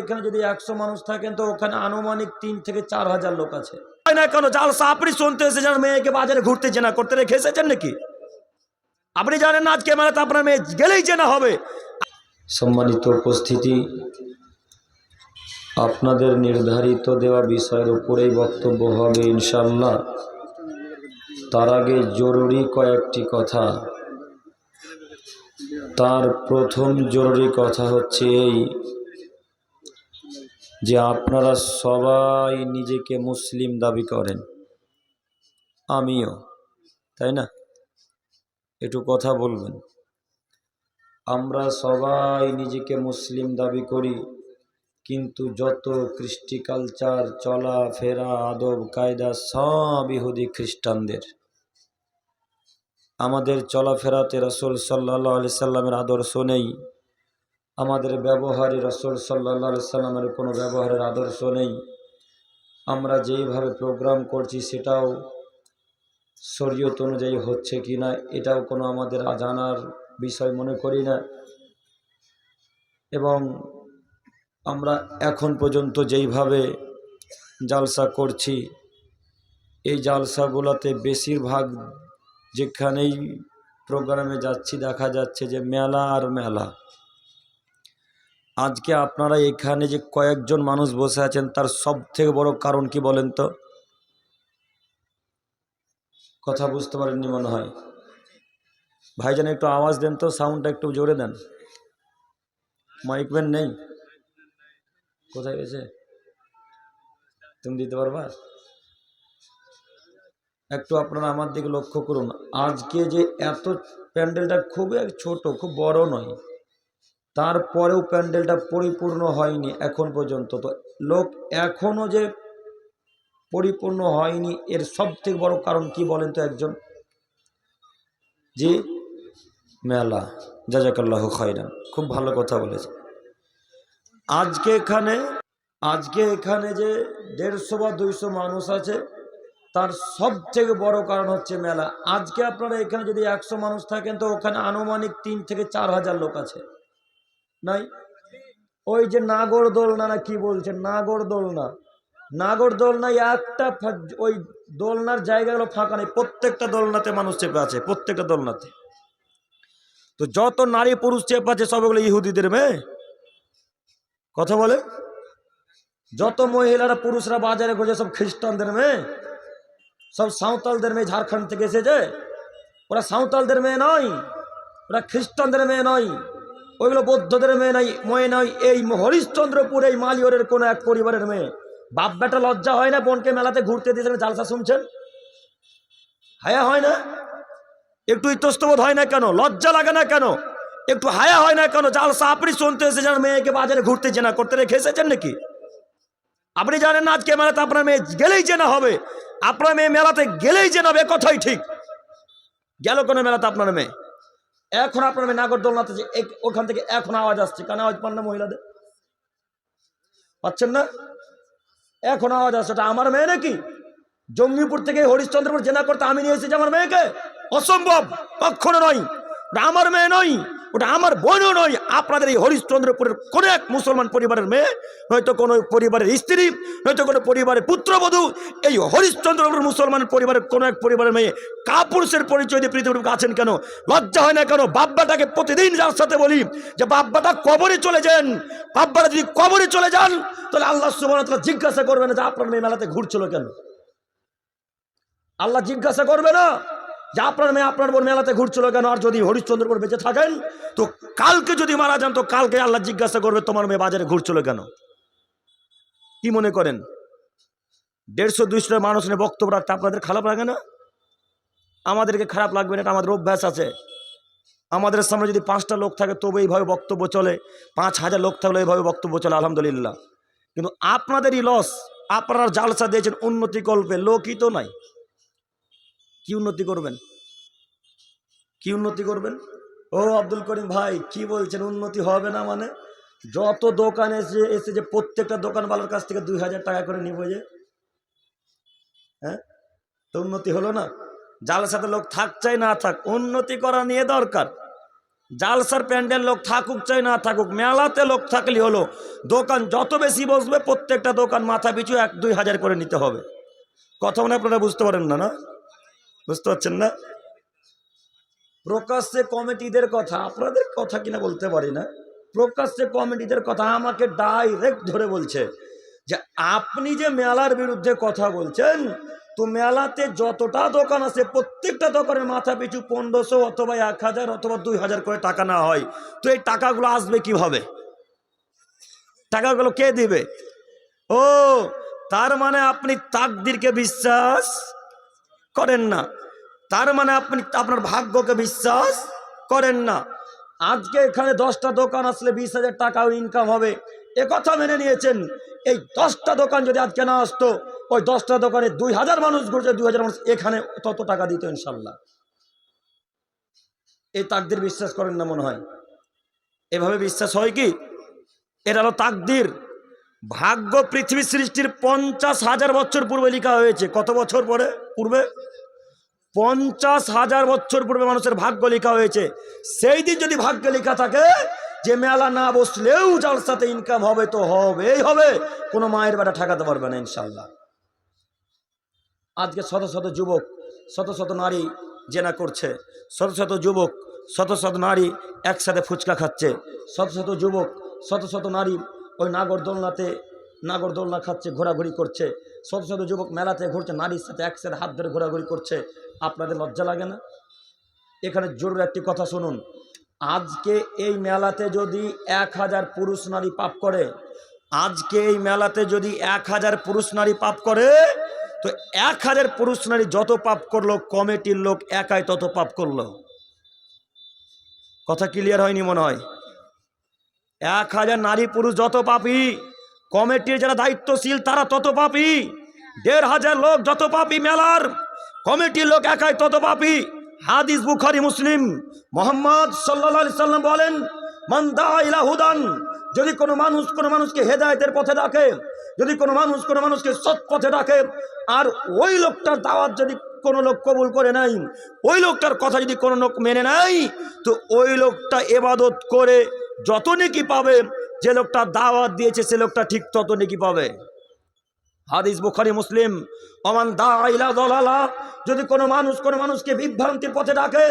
এখানে যদি একশো মানুষ থাকেন তো ওখানে আনুমানিক তিন থেকে চার হাজার লোক আছে। না কেন? জালসা আপনি শুনতে এসেছেন মেয়েকে বাজারে ঘুরতে চেনা করতে রেখে এসেছেন নাকি? আপনি জানেন না আজকে মেলাতে আপনার মেয়ে গেলেই চেনা হবে। সম্মানিত উপস্থিতি আপনাদের নির্ধারিত দেওয়া বিষয়ের উপরেই বক্তব্য হবে ইনশাল্লাহ তার আগে জরুরি কয়েকটি কথা। তার প্রথম জরুরি কথা হচ্ছে এই যে আপনারা সবাই নিজেকে মুসলিম দাবি করেন। আমিও, তাই না? একটু কথা বলবেন। আমরা সবাই নিজেকে মুসলিম দাবি করি, কিন্তু যত কৃষ্টি কালচার চলা ফেরা আদব, কায়দা সব ইহুদি খ্রিস্টানদের। আমাদের চলাফেরাতে রসুল সাল্লাহ আলি সাল্লামের আদর্শ নেই। আমাদের ব্যবহারে রসুল সাল্লাহ আলি সাল্লামের কোনো ব্যবহারের আদর্শ নেই। আমরা যেইভাবে প্রোগ্রাম করছি সেটাও শরীয়ত অনুযায়ী হচ্ছে কি না, এটাও কোনো আমাদের জানার বিষয় মনে করি না। এবং আমরা এখন পর্যন্ত যেইভাবে জালসা করছি, এই জালসাগুলোতে বেশিরভাগ যেখানেই প্রোগ্রামে যাচ্ছি দেখা যাচ্ছে যে মেলা আর মেলা। আজকে আপনারা এখানে যে কয়েকজন মানুষ বসে আছেন, তার সব থেকে বড় কারণ কি বলেন তো? কথা বুঝতে পারেননি মনে হয়। ভাইজান, একটু আওয়াজ দেন তো, সাউন্ডটা একটু জোরে দেন। মাইকম্যান নেই? কোথায় গেছে? তুমি দিতে পারবা? একটু আপনারা আমার দিকে লক্ষ্য করুন। আজকে যে এত প্যান্ডেলটা খুবই এক ছোট, খুব বড় নয়। তারপরেও প্যান্ডেলটা পরিপূর্ণ হয়নি এখন পর্যন্ত। তো লোক এখনও যে পরিপূর্ণ হয়নি, এর সব থেকে বড় কারণ কি বলেন তো একজন? যে মেলা যা জাজাকাল্লাহ খয়রান, খুব ভালো কথা বলেছে আজকে এখানে আজকে এখানে যে দেড়শো বা দুইশো মানুষ আছে, তার সব থেকে বড় কারণ হচ্ছে মেলা। আজকে আপনারা এখানে যদি একশো মানুষ থাকেন, তো ওখানে আনুমানিক তিন থেকে চার হাজার লোক আছে। নাই? ওই যে নাগর দোলনা না কি বলছেন? নাগর দোলনা। নাগর দোলনায় একটা ওই দোলনার জায়গাগুলো ফাঁকা নেই। প্রত্যেকটা দোলনাতে মানুষ চেপে আছে, প্রত্যেকটা দোলনাতে। তো যত নারী পুরুষ চেপে আছে সবগুলো ইহুদিদের মেয়ে। কথা বলে যত মহিলারা পুরুষরা বাজারে ঘুরছে সব খ্রিস্টানদের মেয়ে। সব সাঁওতালদের মেয়ে ঝাড়খণ্ড থেকে এসেছে। ওরা সাঁওতালদের মেয়ে নয়, ওরা খ্রিস্টানদের মেয়ে নয়। ওইগুলো বৌদ্ধদের মেয়ে নাই, মেয়ে নয় এই হরিশ্চন্দ্রপুর, এই মালিয়রের কোনো এক পরিবারের মেয়ে। বাপ বেটা লজ্জা হয় না বোনকে মেলাতে ঘুরতে দিয়েছেন জালসা শুনছেন? হায়া হয় না? একটু ইতস্তবোধ হয় না কেন? লজ্জা লাগে না কেন? একটু হায়া হয় না কেন? জালসা আপনি শুনতে এসেছেন, মেয়েকে বাজারে ঘুরতে চেনা করতে রেখে এসেছেন নাকি? আপনি জানেন না আজকে মেলাতে আপনার মেয়ে গেলেই চেনা হবে। আপনার মেয়ে মেলাতে গেলেই চেনা হবে কথাই ঠিক। গেল কোনো মেলাতে আপনার মেয়ে? এখন আপনার মেয়ে নাগরদোলনাতে যে ওখান থেকে এখন আওয়াজ আসছে। কেন আওয়াজ পান না মহিলাদের? পাচ্ছেন না? এখন আওয়াজ আসছে। ওটা আমার মেয়ে নাকি? জঙ্গিপুর থেকে হরিশ্চন্দ্রপুর জেনা করতে আমি নিয়ে এসেছি আমার মেয়েকে। অসম্ভব! কখনো নয়। আমার মেয়ে নয়। ওটা আমার বোনও নয়, আপনাদের এই হরিশ্চন্দ্রপুরের কোনো এক মুসলমান পরিবারের মেয়ে, নয়তো কোনো পরিবারের স্ত্রী, নয়তো কোনো পরিবারের পুত্রবধূ, এই হরিশ্চন্দ্রপুর মুসলমান পরিবারের কোনো এক পরিবারের মেয়ে কাপুরুষের পরিচয় দিয়ে পৃথিবীর আছেন কেন? লজ্জা হয় না কেন? বাব্বাটাকে প্রতিদিন যার সাথে বলি যে বাব্বাটা কবরে চলে যান। বাব্বাটা যদি কবরে চলে যান, তাহলে আল্লাহ সুবাহ জিজ্ঞাসা করবে না যে, আপনার মেয়ে মেলাতে ঘুরছিল কেন? আল্লাহ জিজ্ঞাসা করবে না? যে আপনার মেয়ে আপনার বোন মেলাতে ঘুরছিল কেন? আর যদি হরিশ্চন্দ্রপুর বেঁচে থাকেন, তো কালকে যদি মারা যান, তো কালকে আল্লাহ জিজ্ঞাসা করবে তোমার মেয়ে বাজারে ঘুরছিল কেন? কি মনে করেন? দেড়শো দুইশো মানুষ নিয়ে বক্তব্য রাখতে আপনাদের খারাপ লাগে না? আমাদেরকে খারাপ লাগবে না, এটা আমাদের অভ্যাস আছে। আমাদের সামনে যদি পাঁচটা লোক থাকে, তবে এইভাবে বক্তব্য চলে। পাঁচ হাজার লোক থাকলে এইভাবে বক্তব্য চলে, আলহামদুলিল্লাহ। কিন্তু আপনাদেরই লস আপনারা জালসা দিয়েছেন উন্নতি কল্পে লোকই তো নাই। কি উন্নতি করবেন? কি উন্নতি করবেন? ও আব্দুল করিম ভাই, কি বলছেন? উন্নতি হবে না মানে? যত দোকান এসে এসে যে প্রত্যেকটা দোকানওয়ালার কাছ থেকে দুই হাজার টাকা করে নিব যে। হ্যাঁ? তো উন্নতি হলো না? জালের সাথে লোক থাক চাই না থাক, উন্নতি করা নিয়ে দরকার। জালসার প্যান্ডেল লোক থাকুক চাই না থাকুক, মেলাতে লোক থাকলে হলো। দোকান যত বেশি বসবে, প্রত্যেকটা দোকান মাথা পিছু এক দুই হাজার করে নিতে হবে। কথা মনে আপনারা বুঝতে পারেন না না? বুঝতে পারছেন না? প্রকাশ্যে কমিটিদের কথা, আপনাদের কথা কিনা বলতে পারি না। প্রকাশ্যে কমিটিদের কথা আমাকে ডাইরেক্ট ধরে বলছে যে, আপনি যে মেলার বিরুদ্ধে কথা বলছেন, তো মেলাতে যতটা দোকান আছে, প্রত্যেকটা দোকানের মাথা পিছু পনেরোশো অথবা এক হাজার অথবা দুই হাজার করে টাকা না হয়। তো এই টাকাগুলো আসবে কীভাবে? টাকাগুলো কে দিবে? ও, তার মানে আপনি তাকদিরকে বিশ্বাস করেন না। তার মানে আপনি আপনার ভাগ্যকে বিশ্বাস করেন না। আজকে এখানে দশটা দোকান আসলে বিশ হাজার টাকাও ইনকাম হবে। কথা মেনে নিয়েছেন। এই দশটা দোকান যদি আজকে না আসতো, ওই দশটা দোকানে দুই হাজার মানুষ ঘুরছে, দুই হাজার মানুষ এখানে তত টাকা দিত ইনশাল্লাহ। এই তাকদির বিশ্বাস করেন না মনে হয়? এভাবে বিশ্বাস হয় কি? এটা হলো তাকদির। ভাগ্য পৃথিবী সৃষ্টির পঞ্চাশ হাজার বছর পূর্বে লেখা হয়েছে। কত বছর পরে? পূর্বে? পঞ্চাশ হাজার বছর পূর্বে মানুষের ভাগ্য লেখা হয়েছে। সেই দিন যদি ভাগ্য লেখা থাকে যে মেলা না বসলেও যার সাথে ইনকাম হবে তো হবেই হবে। কোনো মায়ের বেটা ঠেকাতে পারবে না ইনশাল্লাহ আজকে শত শত যুবক, শত শত নারী জেনা করছে। শত শত যুবক, শত শত নারী একসাথে ফুচকা খাচ্ছে। শত শত যুবক, শত শত নারী ওই নাগরদোলনাতে, নাগরদোলনা খাচ্ছে, ঘোরাঘুরি করছে। শত শত যুবক মেলাতে ঘুরছে, নারীর সাথে একসাথে হাত ধরে ঘোরাঘুরি করছে। আপনাদের লজ্জা লাগে না? এখানে জরুর একটি কথা শুনুন। আজকে এই মেলাতে যদি এক হাজার পুরুষ নারী পাপ করে, আজকে এই মেলাতে যদি এক হাজার পুরুষ নারী পাপ করে, তো এক হাজার পুরুষ নারী যত পাপ করল, কমিটির লোক একাই তত পাপ করল। কথা ক্লিয়ার হয়নি মনে হয়? এক হাজার নারী পুরুষ যত পাপি, কমিটির যারা দায়িত্বশীল, তারা তত পাপি। দেড় হাজার লোক যত পাপি মেলার, কমিটির লোক একাই তত পাপি। হাদিস বুখারি, মুসলিম। মোহাম্মদ সাল্লা সাল্লাম বলেন মান্দা ইলা হুদান যদি কোনো মানুষ কোনো মানুষকে হেদায়তের পথে ডাকে, যদি কোনো মানুষ কোনো মানুষকে সৎ পথে ডাকে, আর ওই লোকটার দাওয়াত যদি কোনো লোক কবুল করে নাই ওই লোকটার কথা যদি কোনো লোক মেনে নাই তো ওই লোকটা এবাদত করে যত নেকি পাবে, যে লোকটা দাওয়াত দিয়েছে, সে লোকটা ঠিক তত নেকি পাবে। হাদিস বুখারি, মুসলিম অমান দাইলা দলালা যদি কোনো মানুষ কোনো মানুষকে বিভ্রান্তির পথে ডাকে,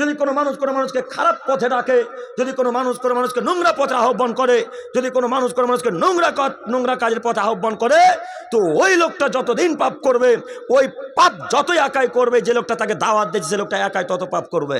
যদি কোনো মানুষ কোনো মানুষকে খারাপ পথে ডাকে, যদি কোনো মানুষ কোনো মানুষকে নোংরা পথে আহ্বান করে, যদি কোনো মানুষ কোনো মানুষকে নোংরা নোংরা কাজের পথে আহ্বান করে, তো ওই লোকটা যতদিন পাপ করবে, ওই পাপ যতই একাই করবে, যে লোকটা তাকে দাওয়াত দিয়েছে, সে লোকটা একাই তত পাপ করবে।